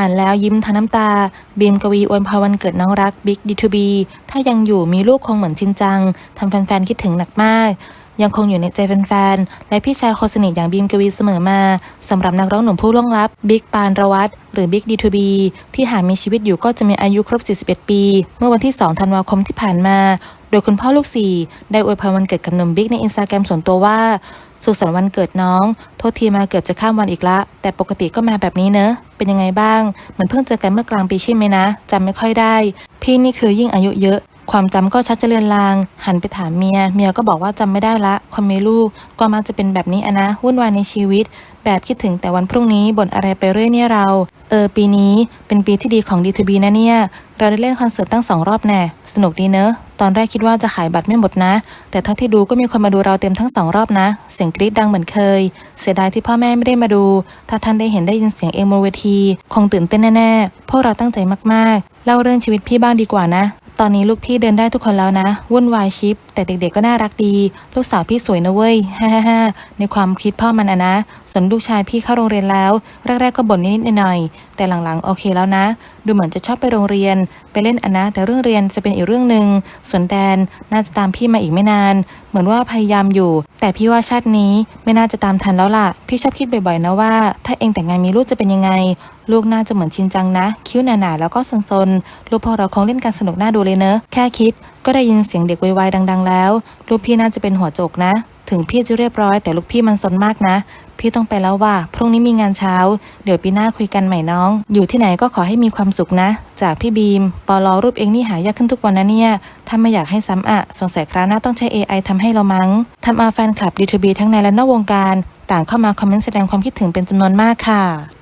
อ่านแล้วยิ้มทั้งน้ำตา บีมกวีอวยพรวันเกิดน้องรักบิ๊กดีทูบีถ้ายังอยู่มีลูกคงเหมือนจริงจังทำแฟนๆคิดถึงหนักมาก ยังคงอยู่ในใจแฟนๆและพี่ชายคนสนิทอย่างบีมกวีเสมอมาสำหรับนักร้องหนุ่มผู้ล่วงลับบิ๊กปานระวัตหรือบิ๊กดีทูบีที่หากมีชีวิตอยู่ก็จะมีอายุครบ 41 ปี เมื่อวันที่ 2 ธันวาคมที่ผ่านมา โดยคุณพ่อลูกสี่ได้อวยพรวันเกิดกับหนุ่มบิ๊กในอินสตาแกรมส่วนตัวว่า สุขสันต์วันเกิดน้อง โทษทีมาเกือบจะข้ามวันอีกละ แต่ปกติก็มาแบบนี้เนอะ เป็นยังไงบ้าง เหมือนเพิ่งเจอกันเมื่อกลางปีใช่ไหมนะจำไม่ค่อยได้ พี่นี่คือยิ่งอายุเยอะ ความจำก็ชัดจะเลือนลาง หันไปถามเมีย เมียก็บอกว่าจำไม่ได้ละคนมีลูก ก็มักจะเป็นแบบนี้อะนะ วุ่นวายในชีวิต แบบคิดถึงแต่วันพรุ่งนี้บ่นอะไรไปเรื่อยเนี่ยเรา เออ ปีนี้เป็นปีที่ดีของ D2B นะเนี่ย เราได้เล่นคอนเสิร์ตตั้งสองรอบแน่ สนุกดีเนอะ ตอนแรกคิดว่าจะขายบัตรไม่หมดนะ แต่เท่าที่ดูก็มีคนมาดูเราเต็มทั้งสองรอบนะ เสียงกรี๊ดดังเหมือนเคย เสียดายที่พ่อแม่ไม่ได้มาดู ถ้าท่านได้เห็นได้ยินเสียงเองบนเวที คงตื่นเต้นแน่ๆ พวกเราตั้งใจมากๆ เล่าเรื่องชีวิตพี่บ้างดีกว่านะ ตอนนี้ลูกพี่เดินได้ทุกคนแล้วนะ วุ่นวายชิป แต่เด็กๆก็น่ารักดี ลูกสาวพี่สวยนะเว้ยฮ่าฮ่าฮ่าในความคิดพ่อมันอะนะ ส่วนลูกชายพี่เข้าโรงเรียนแล้ว แรกๆก็บ่นนิดๆหน่อยๆแต่หลังๆโอเคแล้วนะ ดูเหมือนจะชอบไปโรงเรียน ไปเล่นอะนะแต่เรื่องเรียนจะเป็นอีกเรื่องหนึ่งส่วนแดนน่าจะตามพี่มาอีกไม่นาน เหมือนว่าพยายามอยู่ แต่พี่ว่าชาตินี้ไม่น่าจะตามทันแล้วล่ะ พี่ชอบคิดบ่อยๆนะว่า ถ้าเองแต่งงานมีลูกจะเป็นยังไง ลูกน่าจะเหมือนชินจังนะ คิ้วหนาๆแล้วก็ซนๆ ลูกพวกเราคงเล่นกันสนุกน่าดูเลยเนอะ แค่คิด ก็ได้ยินเสียงเด็กวายๆดัง ๆ แล้ว ลูกพี่น่าจะเป็นหัวโจกนะ ถึงพี่จะเรียบร้อยแต่ลูกพี่มันซนมากนะ พี่ต้องไปแล้วว่า พรุ่งนี้มีงานเช้า เดี๋ยวปีหน้าคุยกันใหม่น้อง อยู่ที่ไหนก็ขอให้มีความสุขนะ จากพี่บีม ปอลอรูปเองนี่หายากขึ้นทุกวันนะเนี่ย ถ้าไม่อยากให้ซ้ำอะสงสัยคราวหน้าต้องใช้ AI ทำให้เรามั้งทำเอาแฟนคลับ D2B ทั้งในและนอกวงการ ต่างเข้ามาคอมเมนต์แสดงความคิดถึงเป็นจำนวนมากค่ะ